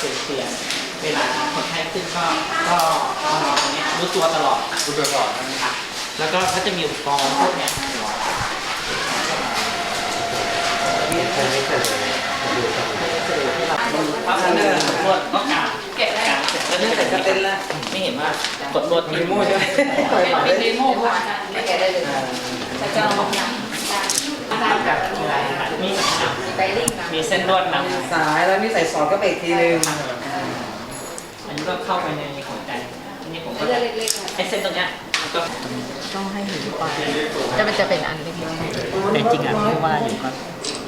เตือนๆเวลาคนไข้ขึ้นก็ก็เอานอนตรงเนี้ยรู้ตัวตลอดคุณตรวจสอบนะค่ะแล้วก็เขาจะมีอุปกรณ์พวกเนี้ยหัวนี่เคยไม่เคยดูตรงไหนสะดวกที่เราปั๊บเดินนวดก็กางแกะกางเสร็จแล้วเนื่องจากจะเป็นละไม่เห็นว่ากดนวดมีโม่ใช่ไหมเป็นเดโม่ค่ะไม่แกะได้เลยแต่จะลองหนังกับอะไร ค่ะมีหนังไปลิงก์นะมีเส้นลวดหนังสายแล้วนี่ใส่สอดก็ไปอีกทีนึงอันนี้ก็เข้าไปในหัวใจอันนี้ผมก็เลือดเล็กๆค่ะไอ้เส้นตรงเนี้ยมันก็ต้องให้หิวไปจะเป็นจะเป็นอันเล็กแต่จริงอะไม่ว่าอยู่ก็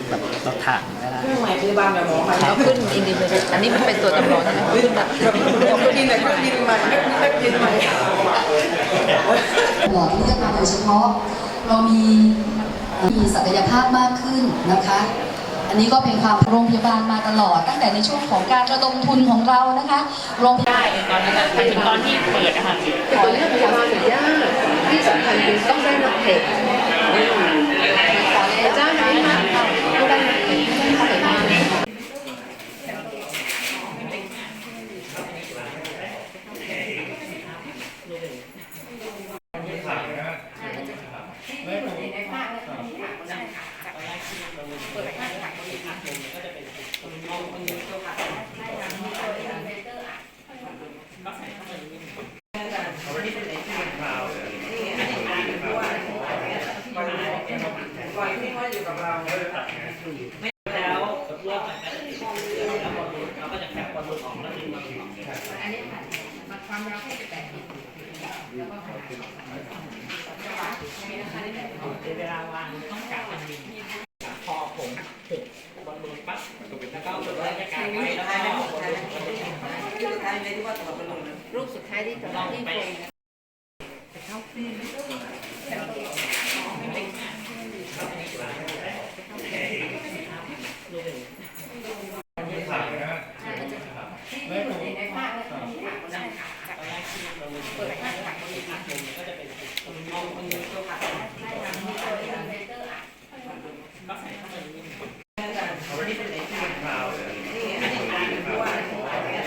แบบเราถ่างก็ได้เครื่องหมายพยาบาลแบบหมอใหม่ๆเราขึ้นอินดิเวอันนี้มันเป็นตัวจำลองใช่ไหมขึ้นแบบเครื่องบินไหนเครื่องบินใหม่เครื่องบินใหม่หลอดเลือดมาโดยเฉพาะเรามี มีศักยภาพมากขึ้นนะคะ อันนี้ก็เป็นความโรงพยาบาลมาตลอด ตั้งแต่ในช่วงของการระดมทุนของเรานะคะโรงพยาบาลได้ตอนนั้นไปถึงตอนที่เปิดอะค่ะขอเรื่องพยาบาลหรือยากที่สำคัญคือต้องได้นักเตะขอเลยจ้าไหมคะต้องได้นักเตะต้องได้นักเตะ ปล่อยที่ว่าอยู่กับเราแล้วรวบมันก็จะติดแล้วบอลลูนเราก็จะแคปบอลลูนออกแล้วดึงบอลลูนออกอันนี้ค่ะมันความยาวแค่จะแปดแล้วก็เวลาวางต้องกะมันดีพอผมถึงบอลลูนปั๊บแล้วก็กดไว้จะกางไว้แล้วก็บอลลูนที่สุดท้ายในที่ว่าตลอดเป็นลมรูปสุดท้ายที่จะลองที่ไปโ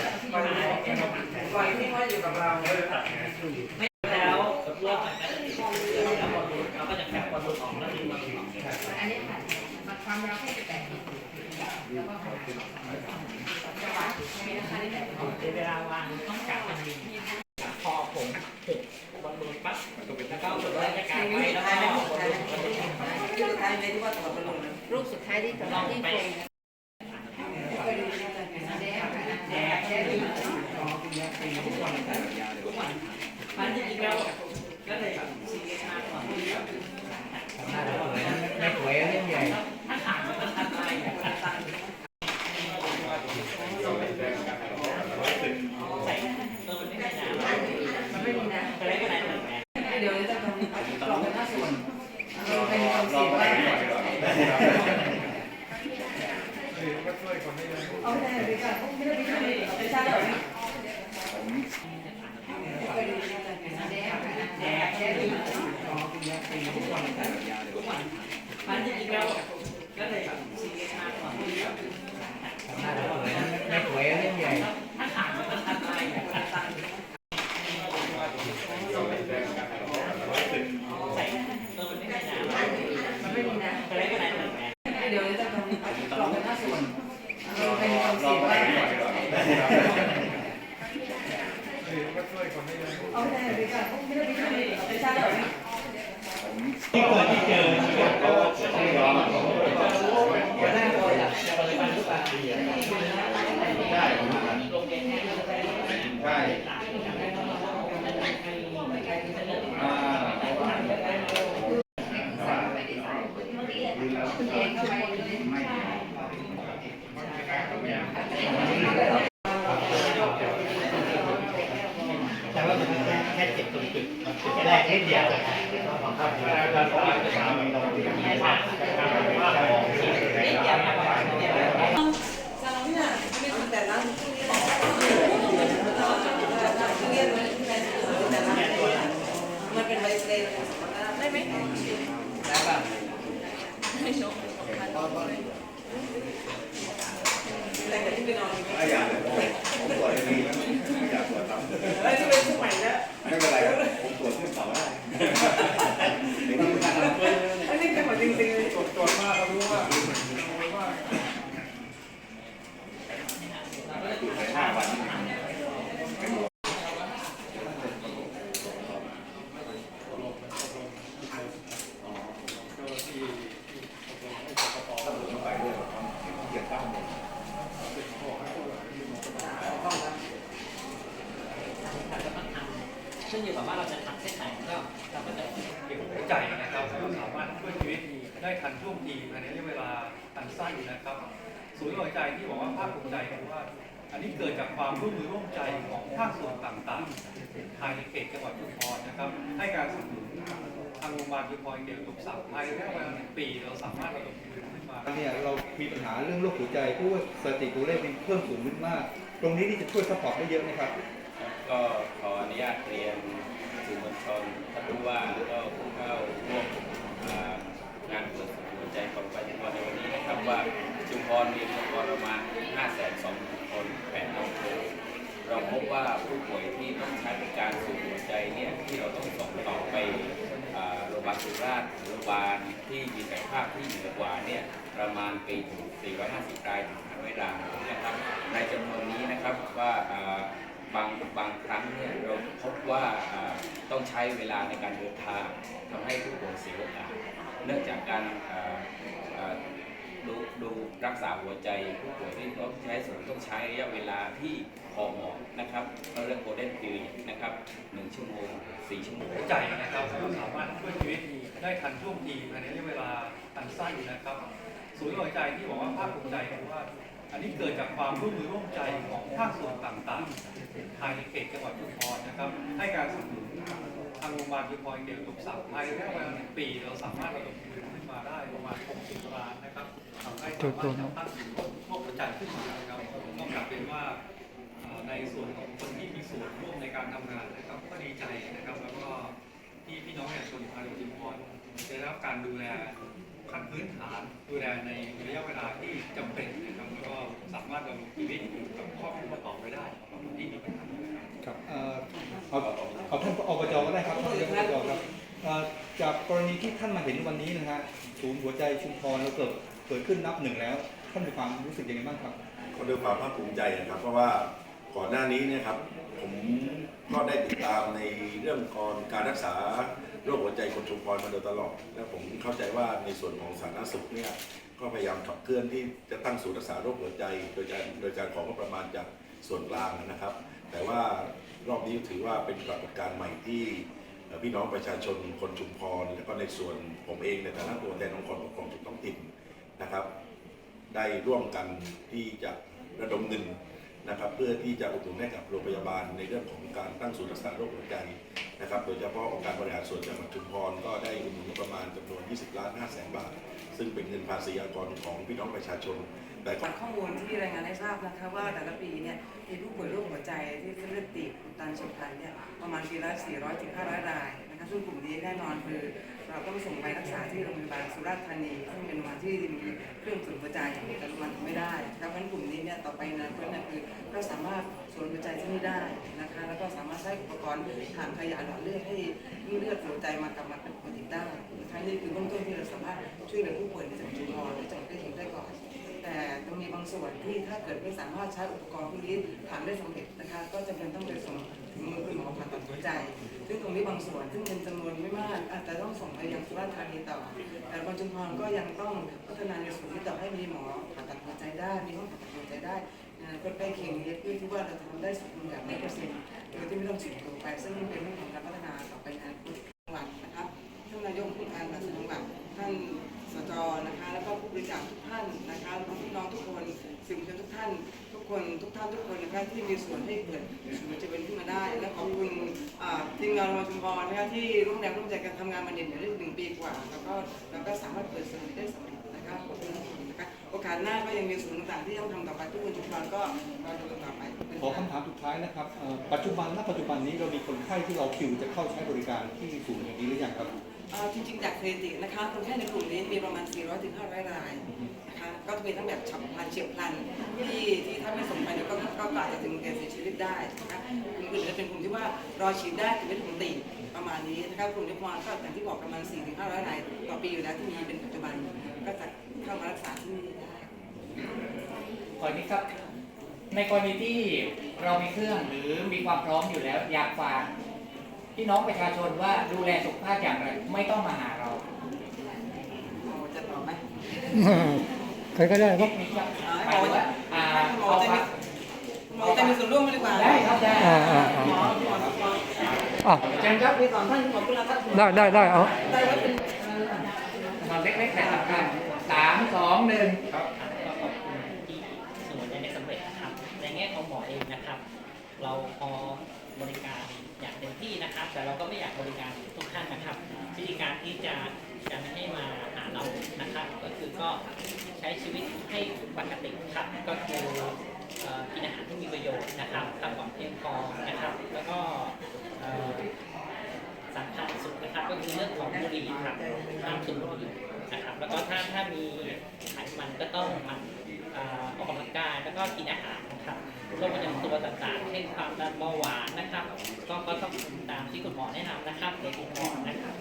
ครงปล่อยที่ว่าอยู่กับเรา แล้วรวบมันก็จะติดแล้วบอลลูนเราก็จะแคปบอลลูนออกแล้วดึงบอลลูนออก อันนี้ค่ะมันความยาวแค่จะแปดแล้วก็ เวลาวางต้องกะมันดีพอผมถึงบอลลูนปั๊บแล้วก็กดไว้จะกางไว้แล้วก็บอลลูนที่สุดท้ายในที่ว่าตลอดเป็นลมรูปสุดท้ายที่จะลองที่ไปโครงมันจริงๆแล้วก็เลยซีเรียสมากกว่า ไม่สวยเล่นใหญ่ ถ้าถามมันทันอะไรใส่เออมันไม่มีน้ำ มันไม่มีนะ จะได้ก็ได้แต่แม่ เดี๋ยวจะทำกล่องเป็นหน้าส่วนเราเป็นความเสี่ยงว่า เอาแน่ดีกว่าไม่ได้ไม่ใช่หรอมันจริงๆแล้วก็เลยซีเรียสมากกว่า ไม่สวยเล่นใหญ่ ถ้าถามมันทันอะไรใส่เออมันไม่มีน้ำ มันไม่มีนะ จะได้ก็ได้แต่แม่ เดี๋ยวจะทำกล่องเป็นหน้าส่วนเราเป็นความเสี่ยงว่าเอาแน่ดีกว่าไม่ได้ไม่ใช่หรอ ใช่อ่า แต่ว่ามันแค่แค่เจ็บ ตรงจุดจุดแรกนิดเดียวครับแต่กับที่ไปนอนอยู่ไม่อยากเลย ผมตรวจดีแล้วไม่อยากตรวจต่ำเฮ้ยที่เป็นผู้ใหม่แล้วไม่เป็นไรครับผมตรวจขึ้นเสาได้เดี๋ยวต้องการ อันนี้เป็นหมดจริงๆเลย ตรวจตรวจมากก็รู้ว่าห้าวัน เราจะต้องทำขึ้นอยู่กับว่าเราจะทำเส้นไหนก็เราก็จะ เกี่ยวกับหัว ใจนะครับก็สามารถช่วยชีวิตได้ทันท่วงทีภายในระยะเวลาอันสั้นนะครับศูนย์หัวใจที่บอกว่าภาคภูมิใจเพราะว่า อันนี้เกิดจากความร่วมมือร่วมใจของภาคส่วนต่างๆภายในเขตจังหวัดชุมพรนะครับ ให้การสนับสนุนทางโรงพยาบาลชุมพรเกี่ยวกับศัพท์ภายในระยะเวลาหนึ่งปีเราสามารถระดมทุนขึ้นมาเนี่ยเรามีปัญหาเรื่องโรคหัวใจเพราะว่าสถิติตัวเลขมันเพิ่มสูงขึ้นมาก ตรงนี้นี่จะช่วยซัพพอร์ตได้เยอะไหมครับก็ขออนุญาตเรียน สื่อมวลชนท่านผู้ว่าแล้วก็ผู้เข้าร่วมงานเปิดหัวใจของประชาชนในวันนี้นะครับว่าชุมพรมีประชากรประมาณ 5 2 0 0 0 คน8อำเภอเราพบว่าผู้ป่วยที่ต้องใช้บริการสูบหัวใจเนี่ยที่เราต้องส่งต่อไปโรงพยาบาลสุราษฎร์โรงพยาบาลที่มีศักยภาพที่เหนือกว่าเนี่ยประมาณปีถึง450รายถึง500รายนะครับในจำนวนนี้นะครับว่า บางบางครั้งเนี่ยเราพบว่าต้องใช้เวลาในการเดินทางทำให้ผู้ป่วยเสียโอกาสเนื่องจากการดูดูรักษาหัวใจผู้ป่วยที่ต้องใช้ส่วนต้องใช้ระยะเวลาที่พอเหมาะนะครับเราเรื่องโกลเด้นพีนะครับหนึ่งชั่วโมงสี่ชั่วโมงหัวใจนะครับก็สามารถช่วยชีวิตได้ทันท่วงทีภายในระยะเวลาอันสั้นนะครับ ศูนย์หัวใจที่บอกว่าภาคภูมิใจเพราะว่า อันนี้เกิดจากความร่วมมือร่วมใจของภาคส่วนต่างๆภายในเขตจังหวัดชุมพรนะครับ ให้การสนับสนุนทางโรงพยาบาลชุมพรเกี่ยวกับศัพท์ภายในระยะเวลาหนึ่งปีเราสามารถระดมทุนขึ้นมาได้ประมาณ 60ล้านนะครับทำให้สามารถตั้งศูนย์โรคหัวใจขึ้นมานะครับต้องกลับเป็นว่าในส่วนของคนที่มีส่วนร่วมในการทำงานนะครับก็ดีใจนะครับ แล้วก็ที่พี่น้องประชาชนชาวจังหวัดชุมพรได้รับการดูแล ขั้นพื้นฐานดูแลในระยะเวลาที่จำเป็นนะครับแล้วก็สามารถดำรงชีวิตอยู่กับครอบครัวต่อไปได้ของคนที่มีปัญหานะครับครับเอ่อเอาเอาท่านอบจก็ได้ครับท่านนายกอบจครับเอ่อจากกรณีที่ท่านมาเห็นวันนี้นะฮะศูนย์หัวใจชุมพรเราเกิดเกิดขึ้นนับหนึ่งแล้ว ท่านมีความรู้สึกยังไงบ้างครับก็ด้วยความภาคภูมิใจนะครับ เพราะว่าก่อนหน้านี้เนี่ยครับผม ก็ได้ติดตามในเรื่องของการรักษาโรคหัวใจคนชุมพรมาโดยตลอด และผมเข้าใจว่าในส่วนของสาธารณสุขเนี่ยก็พยายามขับเคลื่อนที่จะตั้งศูนย์รักษาโรคหัวใจ โดยการโดยการของงบประมาณจากส่วนกลางนะครับ แต่ว่ารอบนี้ถือว่าเป็นปรากฏการณ์ใหม่ที่พี่น้องประชาชนคนชุมพร และก็ในส่วนผมเองในฐานะตัวแทนองค์กรปกครองส่วนท้องถิ่นนะครับ ได้ร่วมกันที่จะระดมเงิน นะครับเพื่อที่จะอุดหนุนให้กับโรงพยาบาลในเรื่องของการตั้งศูนย์รักษาโรคหัวใจนะครับโดยเฉพาะองค์การบริหารส่วนจังหวัดชุมพรก็ได้อุดหนุนประมาณจำนวน 20 ล้าน5แสนบาท ซึ่งเป็นเงินภาษีอากรของพี่น้องประชาชน แต่ก็จากข้อมูลที่รายงานให้ทราบนะคะว่าแต่ละปีเนี่ยมีผู้ป่วยโรคหัวใจที่เส้นเลือดตีบอุดตันฉียบพลันเนี่ยประมาณปีละ400ถึง500ราย ซึ่งกลุ่มนี้แน่นอนคือเราต้องส่งไปรักษาที่โรงพยาบาลสุราษฎร์ธานีซึ่งเป็นโรงพยาบาลที่มีเครื่องสูบหัวใจแต่มันทำไม่ได้ดังนั้นกลุ่มนี้เนี่ยต่อไปนะเพื่อนนะคือก็สามารถสูบหัวใจที่นี่ได้นะคะแล้วก็สามารถใช้อุปกรณ์ทางขยายหลอดเลือดให้เลือดหัวใจมากลับมาเป็นปกติได้นะคะนี่คือเบื้องต้นที่เราสามารถช่วยเหลือผู้ป่วยในจังหวัดชุมพรและจังหวัดใกล้เคียงได้ก่อน มีบางส่วนที่ถ้าเกิดไม่สามารถใช้อุปกรณ์พวกนี้ทำได้สำเร็จนะคะ ก็จำเป็นต้องไปส่งถึงมือคุณหมอผ่าตัดหัวใจ ซึ่งตรงนี้บางส่วนซึ่งเป็นจำนวนไม่มากอาจจะต้องส่งไปยังสุราษฎร์ธานีต่อ แต่บางจุมพรก็ยังต้องพัฒนาในส่วนที่ต่อให้มีหมอผ่าตัดหัวใจได้มีห้องผ่าตัดหัวใจได้ในอนาคตใกล้เคียงนี้เพื่อที่ว่าเราจะทำได้สมบูรณ์แบบร้อยเปอร์เซ็นต์โดยที่ไม่ต้องเสี่งตัวไป ซึ่งเป็นเรื่องของการพัฒนาต่อไปนั้นะ นทุกคนนะคะที่มีส่วนให้เกิดศูนย์จะเป็นขึ้นมาได้ และขอบคุณอ่าทีมงานโรงพยาบาลชุมพรนะคะที่ร่วมแรงร่วมใจกันทำงานมาเหน็ดเหนื่อยได้หนึ่งปีกว่า แล้วก็แล้วก็สามารถเปิดศูนย์ได้สำเร็จนะคะขอบคุณทุกคนนะคะโอกาสหน้าก็ยังมีศูนย์ต่างๆที่ต้องทำต่อไปทุกคนชุมพรก็รอดูกันต่อไปขอคำถามสุดท้ายนะครับเอ่อปัจจุบันณปัจจุบันนี้เรามีคนไข้ที่เราคิวจะเข้าใช้บริการที่ศูนย์อย่างนี้หรือยังครับเอ่อจริงๆจากสถิตินะคะคนไข้ในกลุ่มนี้มีประมาณ 400ถึง500 ราย นะคะก็จะมีทั้งแบบฉับพลันเฉียบพลันที่ที่ถ้าไม่สมไปเนี่ยก็ก็ก็อาจจะถึงแก่เสียชีวิตได้นะคะกลุ่มอื่นจะเป็นกลุ่มที่ว่ารอฉีดได้แต่ไม่ถึงตีประมาณนี้นะคะกลุ่มที่ประมาณก็อย่างที่บอกประมาณ4ถึง500รายต่อปีอยู่แล้วที่มีเป็นปัจจุบันก็จะเข้ามารักษาที่นี่ได้ก่อนนี้ครับในกรณีที่เรามีเครื่องหรือมีความพร้อมอยู่แล้วอยากฝากพี่น้องประชาชนว่าดูแลสุขภาพอย่างไร ไม่ต้องมาหาเราจะตอบไหม ใครก็ได้ครับนี่ครับอ่าหมายถึงว่าอ่าหมอเอาจะฝามีกหมอจะมีส่วนร่วมไหมดีกว่าได้ครับได้อ่าอ่าอ่าหมอหมอหมออะเชิญครับมีสองท่านหมอกุลาทัศน์ได้ได้ได้เอาได้ไว้เป็นตอนเล็กๆแต่สำคัญสามสองหนึ่งก็ขอบคุณที่สมุนไพรได้สำเร็จนะครับในแง่ของหมอเองนะครับ เราพอบริการอย่างเต็มที่นะครับ แต่เราก็ไม่อยากบริการทุกท่านนะครับ วิธีการที่จะจะไม่ให้มาหา เรานะครับ ก็คือก็ใช้ชีวิตให้ปกติครับก็คือกินอาหารที่มีประโยชน์นะครับพักผ่อนเพียงพอนะครับ แล้วก็สำคัญสุดนะครับก็คือเรื่องของบุหรี่ครับห้ามสูบบุหรี่นะครับ แล้วก็ถ้าถ้ามีไขมันก็ต้องมันออออกกำลังกายแล้วก็กินอาหารนะครับโรคประจำตัวต่างๆเช่นความดันเบาหวานนะครับ ก็ก็ต้องตามที่คุณหมอแนะนำนะครับเดี๋ยคุณหมอนะครับ